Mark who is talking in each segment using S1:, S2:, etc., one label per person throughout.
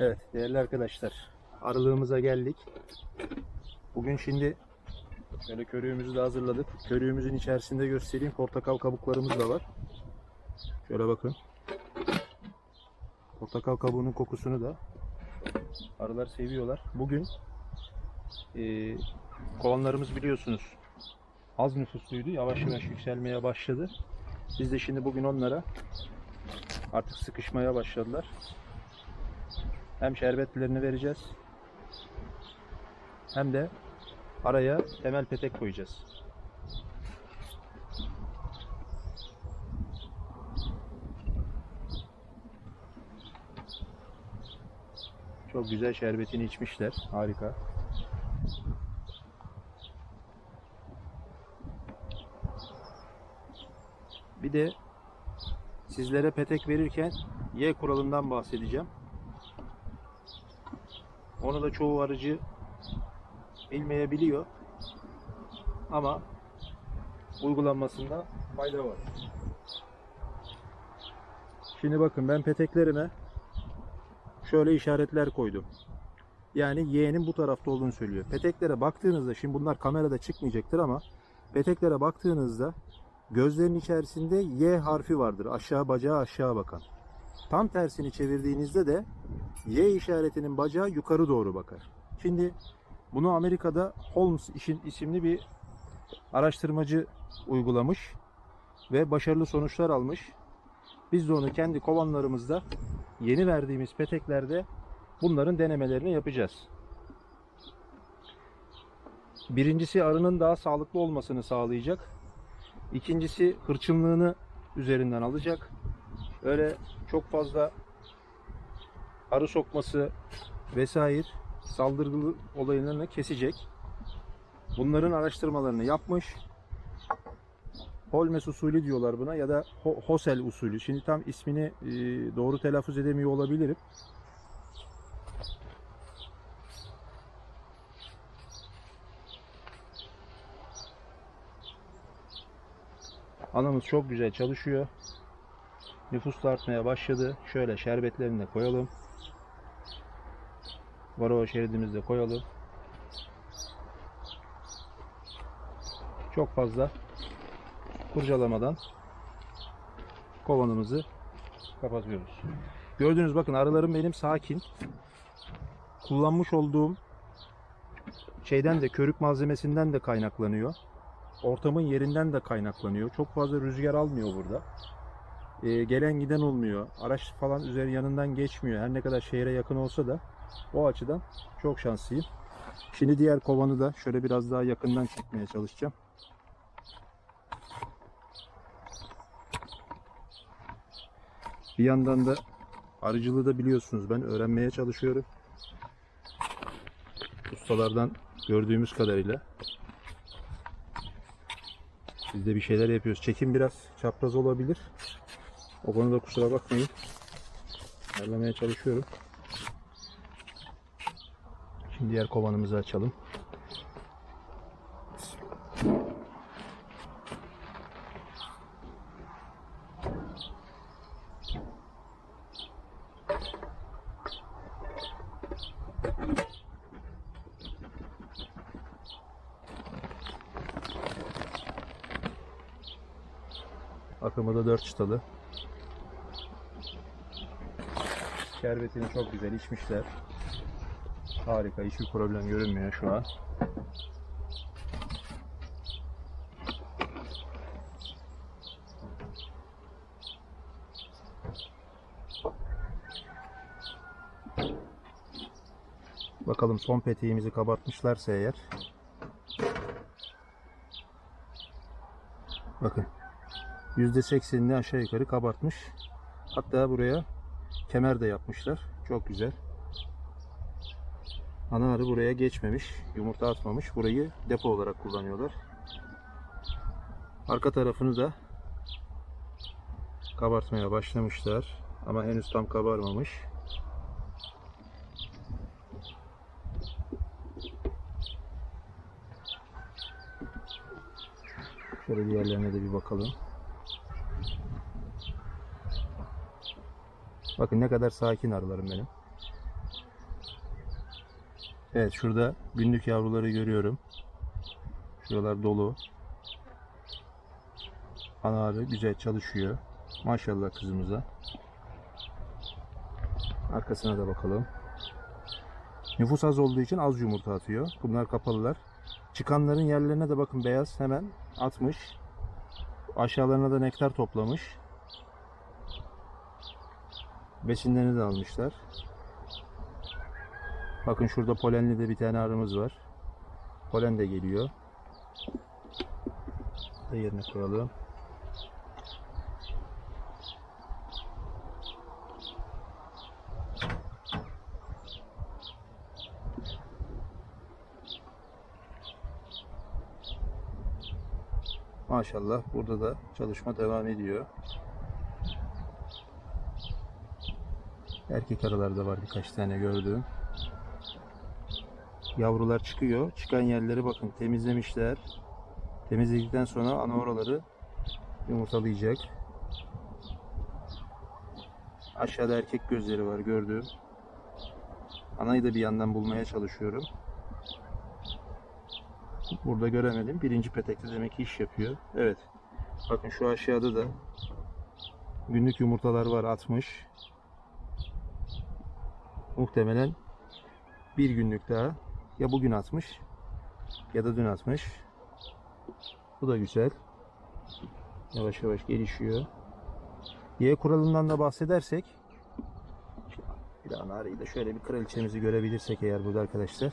S1: Evet değerli arkadaşlar aralığımıza geldik. Bugün şimdi şöyle körüğümüzü de hazırladık. Körüğümüzün içerisinde göstereyim portakal kabuklarımız da var. Şöyle bakın. Portakal kabuğunun kokusunu da arılar seviyorlar. Bugün e, kovanlarımız biliyorsunuz az nüfusluydu. Yavaş yavaş yükselmeye başladı. Biz de şimdi bugün onlara artık sıkışmaya başladılar. Hem şerbetlerini vereceğiz. Hem de araya temel petek koyacağız. Çok güzel şerbetini içmişler. Harika. Bir de sizlere petek verirken Y kuralından bahsedeceğim. Onu da çoğu arıcı bilmeyebiliyor. Ama uygulanmasında fayda var. Şimdi bakın ben peteklerime şöyle işaretler koydum. Yani Y'nin bu tarafta olduğunu söylüyor. Peteklere baktığınızda şimdi bunlar kamerada çıkmayacaktır ama peteklere baktığınızda gözlerin içerisinde Y harfi vardır. Aşağı bacağı aşağı bakan. Tam tersini çevirdiğinizde de Y işaretinin bacağı yukarı doğru bakar. Şimdi bunu Amerika'da Holmes işin isimli bir araştırmacı uygulamış ve başarılı sonuçlar almış. Biz de onu kendi kovanlarımızda yeni verdiğimiz peteklerde bunların denemelerini yapacağız. Birincisi arının daha sağlıklı olmasını sağlayacak. İkincisi hırçınlığını üzerinden alacak. Öyle çok fazla arı sokması vesaire saldırılı olaylarını kesecek. Bunların araştırmalarını yapmış. Holmes usulü diyorlar buna ya da Ho- Hosel usulü. Şimdi tam ismini e, doğru telaffuz edemiyor olabilirim. Anamız çok güzel çalışıyor. Nüfus artmaya başladı. Şöyle şerbetlerini de koyalım. Varova şeridimizi de koyalım. Çok fazla kurcalamadan kovanımızı kapatıyoruz. Gördüğünüz bakın arılarım benim sakin. Kullanmış olduğum şeyden de körük malzemesinden de kaynaklanıyor. Ortamın yerinden de kaynaklanıyor. Çok fazla rüzgar almıyor burada. Ee, gelen giden olmuyor. Araç falan üzeri yanından geçmiyor. Her ne kadar şehre yakın olsa da o açıdan çok şanslıyım. Şimdi diğer kovanı da şöyle biraz daha yakından çekmeye çalışacağım. Bir yandan da arıcılığı da biliyorsunuz ben öğrenmeye çalışıyorum. Ustalardan gördüğümüz kadarıyla biz de bir şeyler yapıyoruz. Çekim biraz çapraz olabilir. O konuda kusura bakmayın. Ayarlamaya çalışıyorum. Diğer kovanımızı açalım. Akımı da 4 çıtalı. Şerbetini çok güzel içmişler. Harika, hiçbir problem görünmüyor şu an. Bakalım son peteğimizi kabartmışlarsa eğer. Bakın. %80'ini aşağı yukarı kabartmış. Hatta buraya kemer de yapmışlar. Çok güzel. Ana arı buraya geçmemiş. Yumurta atmamış. Burayı depo olarak kullanıyorlar. Arka tarafını da kabartmaya başlamışlar. Ama henüz tam kabarmamış. Şöyle diğerlerine de bir bakalım. Bakın ne kadar sakin arılarım benim. Evet şurada günlük yavruları görüyorum. Şuralar dolu. Ana arı güzel çalışıyor. Maşallah kızımıza. Arkasına da bakalım. Nüfus az olduğu için az yumurta atıyor. Bunlar kapalılar. Çıkanların yerlerine de bakın beyaz hemen atmış. Aşağılarına da nektar toplamış. Besinlerini de almışlar. Bakın şurada polenli de bir tane arımız var. Polen de geliyor. Da yerine koyalım. Maşallah burada da çalışma devam ediyor. Erkek arılar da var birkaç tane gördüm. Yavrular çıkıyor. Çıkan yerleri bakın temizlemişler. Temizledikten sonra ana oraları yumurtalayacak. Aşağıda erkek gözleri var gördüğüm. Anayı da bir yandan bulmaya çalışıyorum. Burada göremedim. Birinci petekte demek ki iş yapıyor. Evet. Bakın şu aşağıda da günlük yumurtalar var atmış. Muhtemelen bir günlük daha ya bugün atmış ya da dün atmış. Bu da güzel. Yavaş yavaş gelişiyor. Y kuralından da bahsedersek bir daha arayı da şöyle bir kraliçemizi görebilirsek eğer burada arkadaşlar.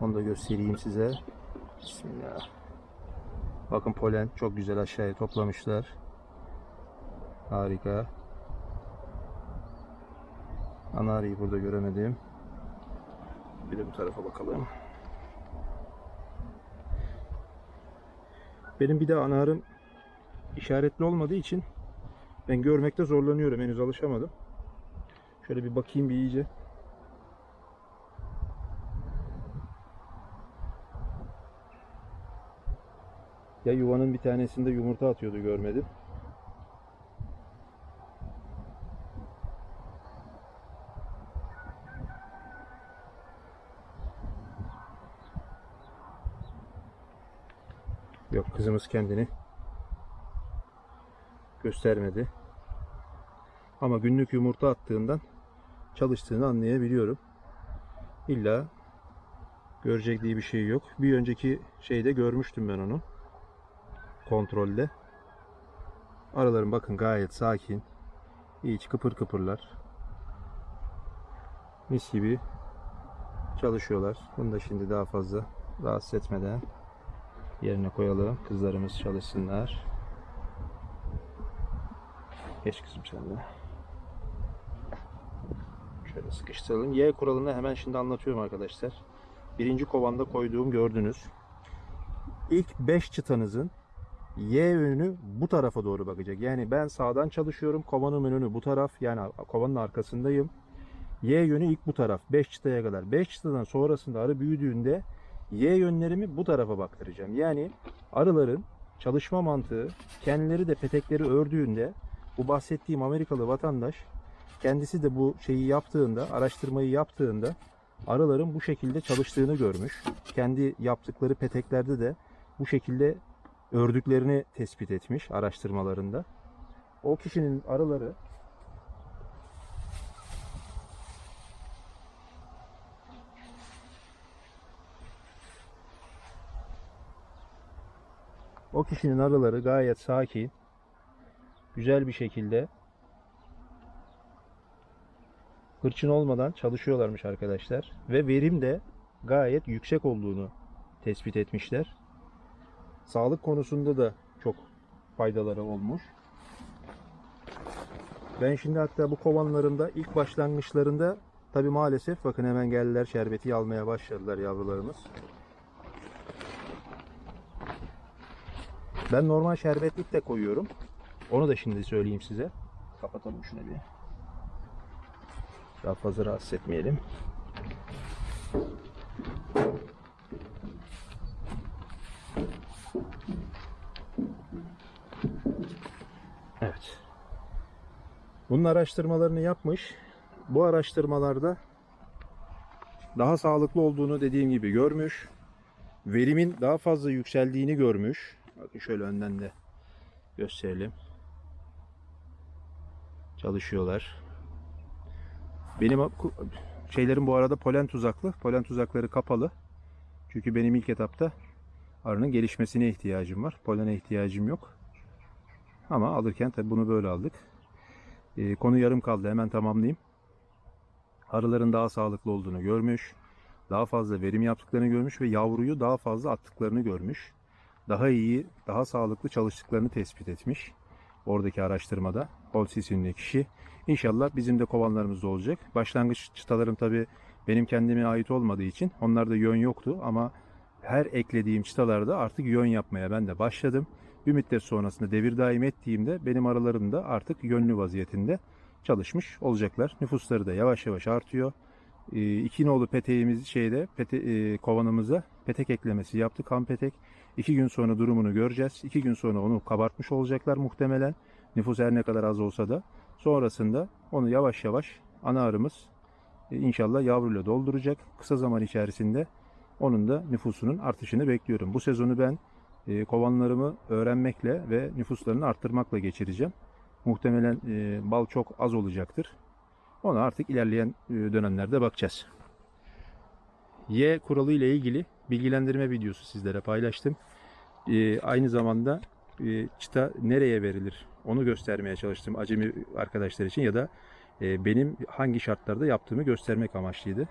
S1: Onu da göstereyim size. Bismillah. Bakın polen çok güzel aşağıya toplamışlar. Harika. Ana arıyı burada göremedim. Bir de bu tarafa bakalım. Benim bir de ana arım işaretli olmadığı için ben görmekte zorlanıyorum. Henüz alışamadım. Şöyle bir bakayım bir iyice. Ya yuvanın bir tanesinde yumurta atıyordu görmedim. Kızımız kendini göstermedi. Ama günlük yumurta attığından çalıştığını anlayabiliyorum. İlla görecek diye bir şey yok. Bir önceki şeyde görmüştüm ben onu. Kontrolde. Aralarım bakın gayet sakin. Hiç kıpır kıpırlar. Mis gibi çalışıyorlar. Bunu da şimdi daha fazla rahatsız etmeden yerine koyalım. Kızlarımız çalışsınlar. Geç kızım sen de. Şöyle sıkıştıralım. Y kuralını hemen şimdi anlatıyorum arkadaşlar. Birinci kovanda koyduğum gördünüz. İlk 5 çıtanızın Y yönü bu tarafa doğru bakacak. Yani ben sağdan çalışıyorum. Kovanın önünü bu taraf. Yani kovanın arkasındayım. Y yönü ilk bu taraf. 5 çıtaya kadar. 5 çıtadan sonrasında arı büyüdüğünde Y yönlerimi bu tarafa baktıracağım. Yani arıların çalışma mantığı kendileri de petekleri ördüğünde bu bahsettiğim Amerikalı vatandaş kendisi de bu şeyi yaptığında, araştırmayı yaptığında arıların bu şekilde çalıştığını görmüş. Kendi yaptıkları peteklerde de bu şekilde ördüklerini tespit etmiş araştırmalarında. O kişinin arıları O kişinin arıları gayet sakin, güzel bir şekilde hırçın olmadan çalışıyorlarmış arkadaşlar. Ve verim de gayet yüksek olduğunu tespit etmişler. Sağlık konusunda da çok faydaları olmuş. Ben şimdi hatta bu kovanlarımda ilk başlangıçlarında tabi maalesef bakın hemen geldiler şerbeti almaya başladılar yavrularımız. Ben normal şerbetlik de koyuyorum. Onu da şimdi söyleyeyim size. Kapatalım şunu bir. Daha fazla rahatsız etmeyelim. Evet. Bunun araştırmalarını yapmış. Bu araştırmalarda daha sağlıklı olduğunu dediğim gibi görmüş. Verimin daha fazla yükseldiğini görmüş. Bakın şöyle önden de gösterelim. Çalışıyorlar. Benim şeylerim bu arada polen tuzaklı. Polen tuzakları kapalı. Çünkü benim ilk etapta arının gelişmesine ihtiyacım var. Polene ihtiyacım yok. Ama alırken tabi bunu böyle aldık. Ee, konu yarım kaldı. Hemen tamamlayayım. Arıların daha sağlıklı olduğunu görmüş. Daha fazla verim yaptıklarını görmüş ve yavruyu daha fazla attıklarını görmüş. Daha iyi, daha sağlıklı çalıştıklarını tespit etmiş. Oradaki araştırmada. Holsis'in kişi. İnşallah bizim de kovanlarımız da olacak. Başlangıç çıtalarım tabi benim kendime ait olmadığı için onlarda yön yoktu ama her eklediğim çıtalarda artık yön yapmaya ben de başladım. Bir müddet sonrasında devir daim ettiğimde benim aralarım da artık yönlü vaziyetinde çalışmış olacaklar. Nüfusları da yavaş yavaş artıyor. E, iki nolu peteğimiz şeyde pete, e, kovanımıza petek eklemesi yaptık. Ham petek. İki gün sonra durumunu göreceğiz. İki gün sonra onu kabartmış olacaklar muhtemelen. Nüfus her ne kadar az olsa da. Sonrasında onu yavaş yavaş ana arımız e, inşallah yavruyla dolduracak. Kısa zaman içerisinde onun da nüfusunun artışını bekliyorum. Bu sezonu ben e, kovanlarımı öğrenmekle ve nüfuslarını arttırmakla geçireceğim. Muhtemelen e, bal çok az olacaktır. Ona artık ilerleyen e, dönemlerde bakacağız. Y kuralı ile ilgili bilgilendirme videosu sizlere paylaştım. E, aynı zamanda e, çıta nereye verilir onu göstermeye çalıştım acemi arkadaşlar için ya da e, benim hangi şartlarda yaptığımı göstermek amaçlıydı.